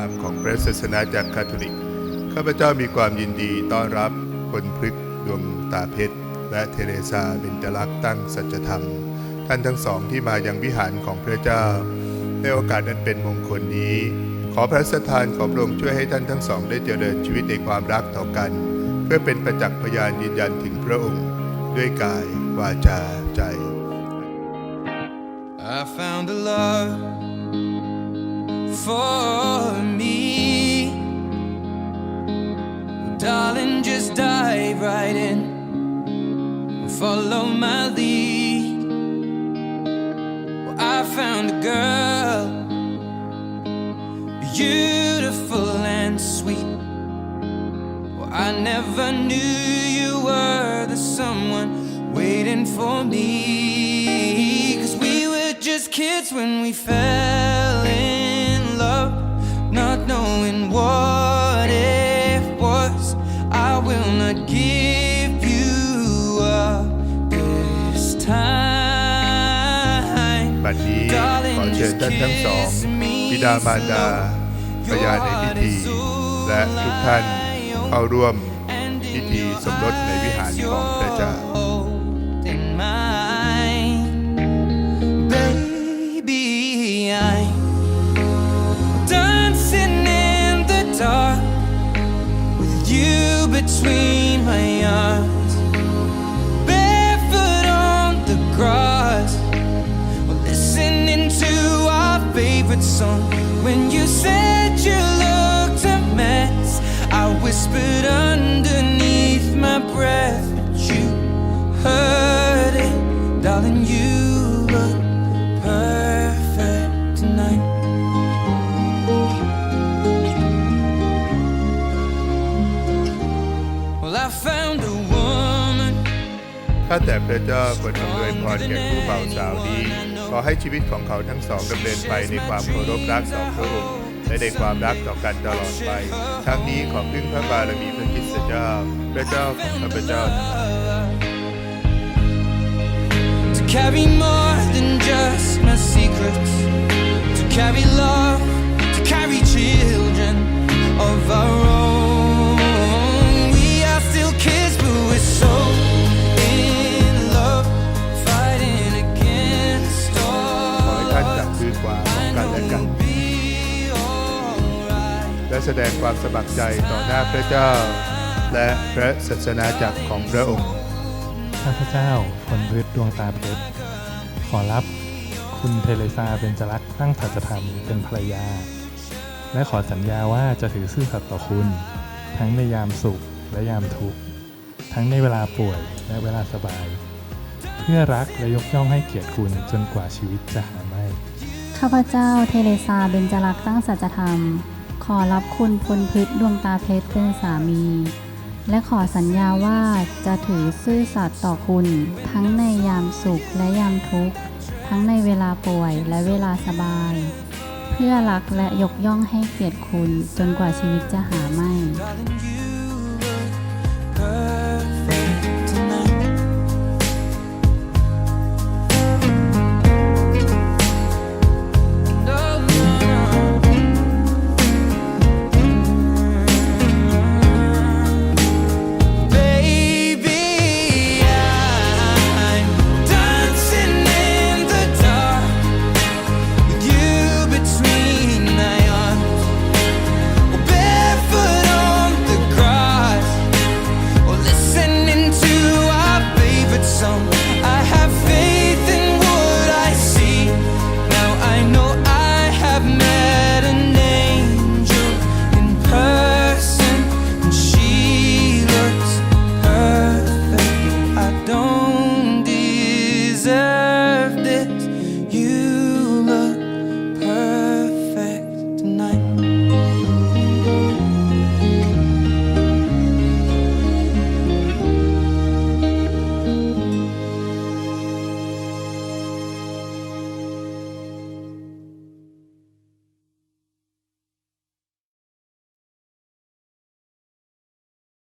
ามของพระศาสนาจากคาทอลิก ข้าพเจ้ามีความยินดีต้อนรับคนพฤกดวงตาเพชร และเทเรซาเบญจลักษ์ตั้งสัจธรรม ท่านทั้งสองที่มายังวิหารของพระเจ้า ในโอกาสนั้นเป็นมงคลนี้ ขอพระสถานขอพระองค์ช่วยให้ท่านทั้งสองได้เจริญชีวิตในความรักต่อกัน เพื่อเป็นประจักษ์พยานยืนยันถึงพระองค์ ด้วยกายวาจาใจ I found a love for just dive right in. and Follow my lead. Well, I found a girl, beautiful and sweet. Well, I never knew you were the someone waiting for me. Cause we were just kids when we fell บัดนี้ขอเชิญท่านทั้งสองบิดามารดาพยานในพิธี และทุกท่านเข้าร่วมพิธีสมรสในวิหารของพระเจ้า Baby, favorite song. When you said you looked a mess, I whispered underneath my breath, but you heard it, darling. You แต่พระเจ้าโปรดอำนวยพรแก่คู่บ่าวสาวนี้ขอให้ชีวิตของเขาทั้งสองดำเนินไปในความเคารพรักต่อพระองค์และในความรักต่อกันตลอดไป ทั้งนี้ขอพึ่งพระบารมีพระคริสตเจ้า พระเจ้าของข้าพเจ้า To carry more than just my secrets. To carry love, และแสดงความสมัครใจต่อหน้าพระเจ้า และพระศาสนาจักรของพระองค์ ข้าพเจ้าพลพืชดวงตาเพชร ขอรับคุณเทเลซาเบญจรักษ์ตั้งสัจธรรมเป็นภรรยา และขอสัญญาว่าจะถือซื่อสัตย์ต่อคุณ ทั้งในยามสุขและยามทุกข์ ทั้งในเวลาป่วยและเวลาสบาย เพื่อรักและยกย่องให้เกียรติคุณจนกว่าชีวิตจะหาไม่ ข้าพเจ้าเทเรซาเบญจรักษ์ตั้งสัจธรรม ขอรับคุณพลพฤษดวงตาเพชรเป็นสามี และขอสัญญาว่าจะถือซื่อสัตย์ต่อคุณ ทั้งในยามสุขและยามทุกข์ ทั้งในเวลาป่วยและเวลาสบาย เพื่อรักและยกย่องให้เกียรติคุณจนกว่าชีวิตจะหาไม่